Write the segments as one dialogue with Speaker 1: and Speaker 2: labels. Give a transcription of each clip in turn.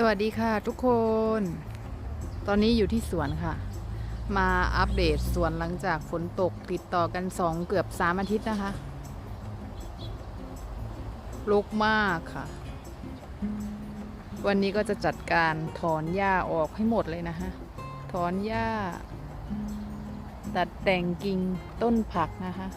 Speaker 1: สวัสดีค่ะทุกคน ตอนนี้อยู่ที่สวนค่ะ มาอัปเดตสวนหลังจากฝนตกติดต่อกันสองเกือบสามอาทิตย์นะคะรกมากค่ะ วันนี้ก็จะจัดการถอนหญ้าออกให้หมดเลยนะคะถอนหญ้า ตัดแต่งกิ่งต้นผักนะคะ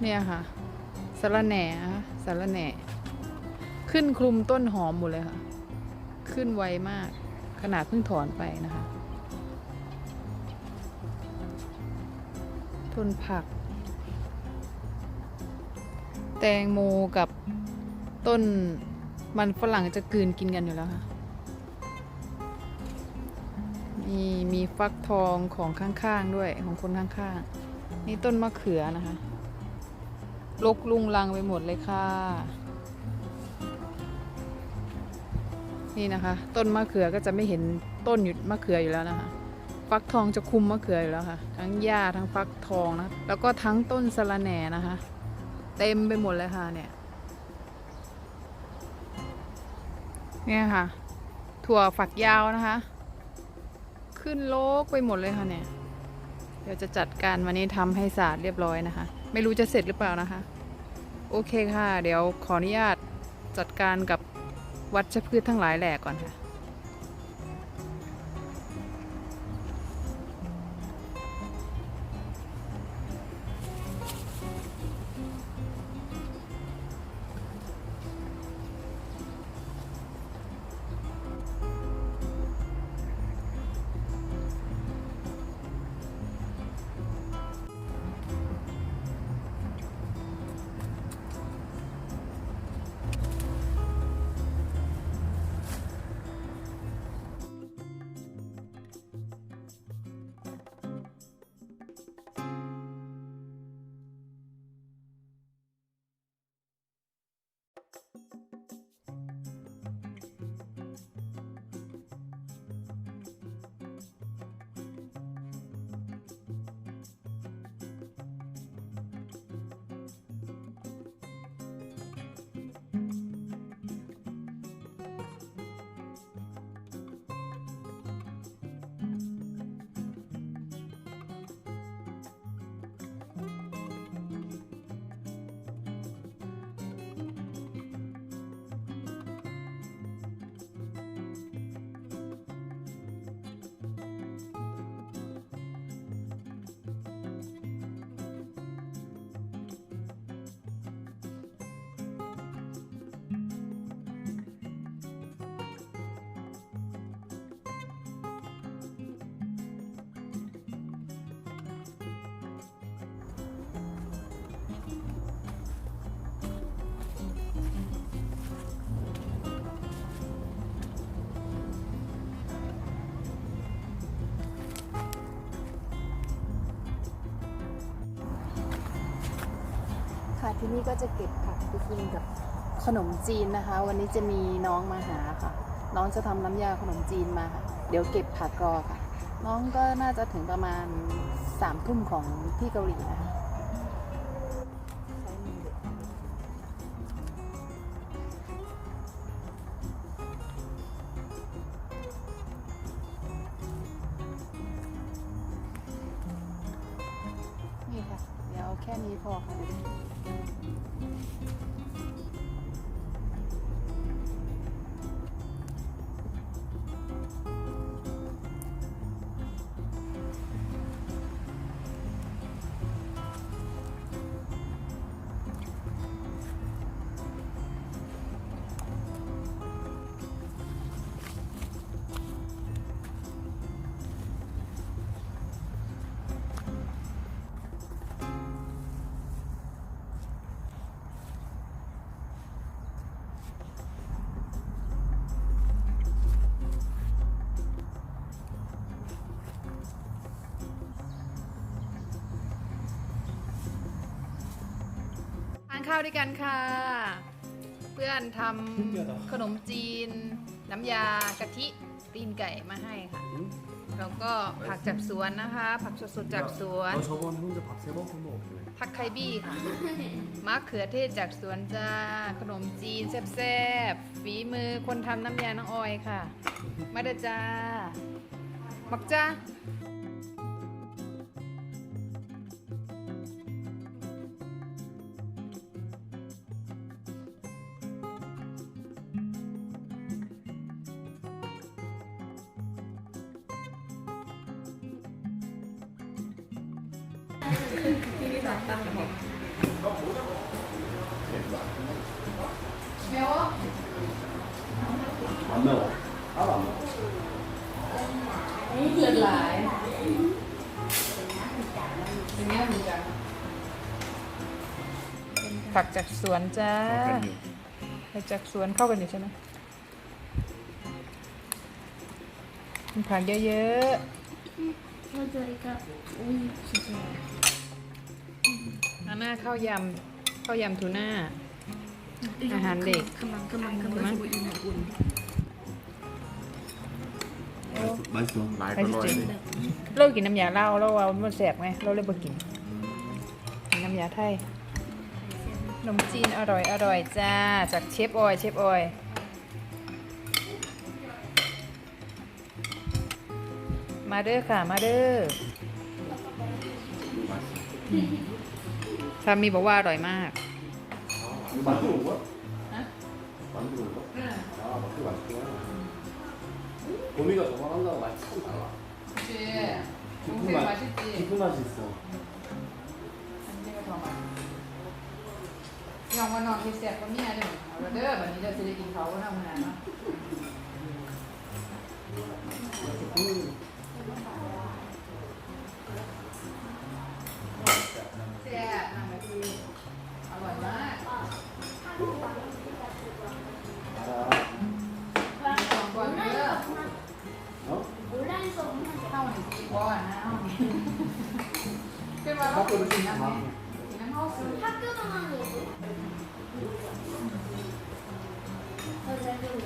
Speaker 1: เนี่ยค่ะสะระแหน่สะระแหน่ ขึ้นคลุมต้นหอมหมดเลยค่ะ ขึ้นไวมาก ขนาดเพิ่งถอนไปนะคะ ต้นผัก แตงโมกับต้นมันฝรั่งจะกลืนกินกันอยู่แล้วค่ะมีมีฟักทองของข้างๆด้วยของคนข้างๆ นี่ต้นมะเขือนะคะลกลุงลังไปหมดเลยค่ะ นี่นะคะ ต้นมะเขือก็จะไม่เห็นต้นอยู่มะเขืออยู่แล้วนะคะ ฟักทองจะคุมมะเขืออยู่แล้วค่ะ ทั้งหญ้าทั้งฟักทองนะ แล้วก็ทั้งต้นสะระแหน่นะคะ เต็มไปหมดเลยค่ะเนี่ยเนี่ยค่ะ ถั่วฝักยาวนะคะ ขึ้นโลกไปหมดเลยค่ะเนี่ย เดี๋ยวจะจัดการวันนี้ทำให้สะอาดเรียบร้อยนะคะ ไม่รู้จะเสร็จหรือเปล่านะคะ โอเคค่ะ เดี๋ยวขออนุญาตจัดการกับ วัชพืชทั้งหลายแหล่ก่อนค่ะ ที่นี่ก็จะเก็บผักไปกินกับขนมจีนนะคะ วันนี้จะมีน้องมาหาค่ะ น้องจะทำน้ำยาขนมจีนมาค่ะ เดี๋ยวเก็บผักรอค่ะ น้องก็น่าจะถึงประมาณสามทุ่มของที่เกาหลีนะคะนี่ค่ะ เดี๋ยวแค่นี้พอค่ะ ข้าวด้วยกันค่ะ เพื่อนทำขนมจีน น้ำยากะทิตีนไก่มาให้ค่ะ แล้วก็ผักจากสวนนะคะ ผักสดๆจากสวน
Speaker 2: 너 저번에 혼자 밥 세 번 먹었길래
Speaker 1: ผักไคบี้ค่ะ มะเขือเทศจากสวนจ้า ขนมจีนแซ่บๆ ฝีมือคนทำน้ำยาน้องออยค่ะ มาเด้อจ้า มักจ้า ที่นี่
Speaker 2: ตัดตั้งหมด没有
Speaker 1: 啊。完没有？啊，完没有？你进来。เป็นไงเหมือนกันผักจากสวนจ้าผักจากสวนเข้ากันอยู่ใช่ไหมผักเยอะ
Speaker 3: ๆ 자이가 오이치죠.
Speaker 1: ๆอันหน้าข้าวยำข้าวยำทูน่า อาหารเด็ก
Speaker 3: 그만 그만 그만
Speaker 1: 그만?
Speaker 3: 가지고 있는 군.
Speaker 2: 맛있어.
Speaker 4: หลายก็ร้อยเลย
Speaker 1: เรากินน้ำยาเหล้าเราเอามันแสบไหมเราเลยบ่กินกินน้ำยาไทยขนมจีนอร่อยอร่อยจ้า จากเชฟออยเชฟออย มาเด้อค่ะ มาเด้อสามีบอกว่าอร่อยมาก
Speaker 2: 이거 만들어 온 거야?
Speaker 1: 어?
Speaker 2: 만들어 온 거야? 아, 맛있게 맛있구나. 봄이가 저만 한다고 맛이 참 달라.
Speaker 1: เจ๊
Speaker 2: 깊은 맛, 깊은 맛이 있어.
Speaker 1: ยองว่านอนที่แสบก็มีอะไรเหมือนกันเด้อวันนี้เราจะได้
Speaker 2: 설명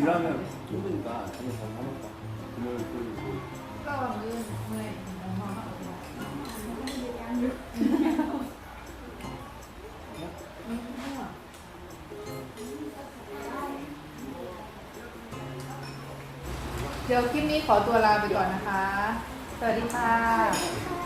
Speaker 2: 일하면 힘드니까 오늘 잘 사먹자. 금요일, 토요일.
Speaker 1: ก็มือเมื่อยมองเดี๋ยวคลิปนี้ขอตัวลาไปก่อนนะคะ สวัสดีค่ะ